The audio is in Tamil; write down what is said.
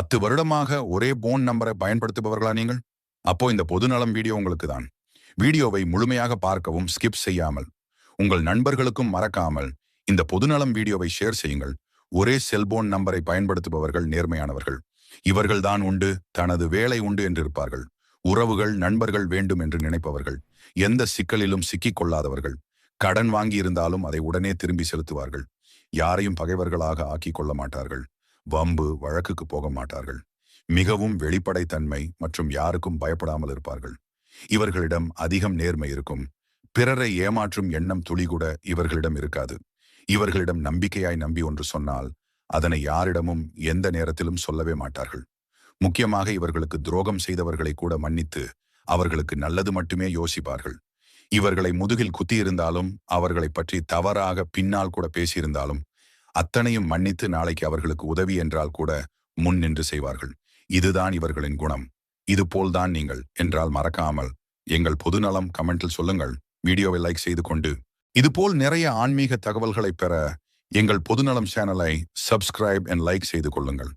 பத்து வருடமாக ஒரே போன் நம்பரை பயன்படுத்துபவர்களா நீங்கள்? அப்போ இந்த பொதுநலம் வீடியோ உங்களுக்கு தான் வீடியோவை முழுமையாக பார்க்கவும் ஸ்கிப் செய்யாமல் உங்கள் நண்பர்களுக்கும் மறக்காமல் இந்த பொதுநலம் வீடியோவை ஷேர் செய்யுங்கள். ஒரே செல்போன் நம்பரை பயன்படுத்துபவர்கள் நேர்மையானவர்கள். இவர்கள்தான் உண்டு தனது வேலை உண்டு என்று இருப்பார்கள். உறவுகள் நண்பர்கள் வேண்டும் என்று நினைப்பவர்கள். எந்த சிக்கலிலும் சிக்கிக் கொள்ளாதவர்கள். கடன் வாங்கி இருந்தாலும் அதை உடனே திரும்பி செலுத்துவார்கள். யாரையும் பகைவர்களாக ஆக்கிக் கொள்ள மாட்டார்கள். வம்பு வழக்குக்கு போக மாட்டார்கள். மிகவும் வெளிப்படைத்தன்மை மற்றும் யாருக்கும் பயப்படாமல் இருப்பார்கள். இவர்களிடம் அதிகம் நேர்மை இருக்கும். பிறரை ஏமாற்றும் எண்ணம் துளிகூட இவர்களிடம் இருக்காது. இவர்களிடம் நம்பிக்கையாய் நம்பி ஒன்று சொன்னால் அதனை யாரிடமும் எந்த நேரத்திலும் சொல்லவே மாட்டார்கள். முக்கியமாக இவர்களுக்கு துரோகம் செய்தவர்களை கூட மன்னித்து அவர்களுக்கு நல்லது மட்டுமே யோசிப்பார்கள். இவர்களை முதுகில் குத்தியிருந்தாலும் அவர்களை பற்றி தவறாக பின்னால் கூட பேசியிருந்தாலும் அத்தனையும் மன்னித்து நாளைக்கு அவர்களுக்கு உதவி என்றால் கூட முன் நின்று செய்வார்கள். இதுதான் இவர்களின் குணம். இது போல்தான் நீங்கள் என்றால் மறக்காமல் எங்கள் பொதுநலம் கமெண்டில் சொல்லுங்கள். வீடியோவை லைக் செய்து கொண்டு. இதுபோல் நிறைய ஆன்மீக தகவல்களை பெற எங்கள் பொதுநலம் சேனலை சப்ஸ்கிரைப் அண்ட் லைக் செய்து கொள்ளுங்கள்.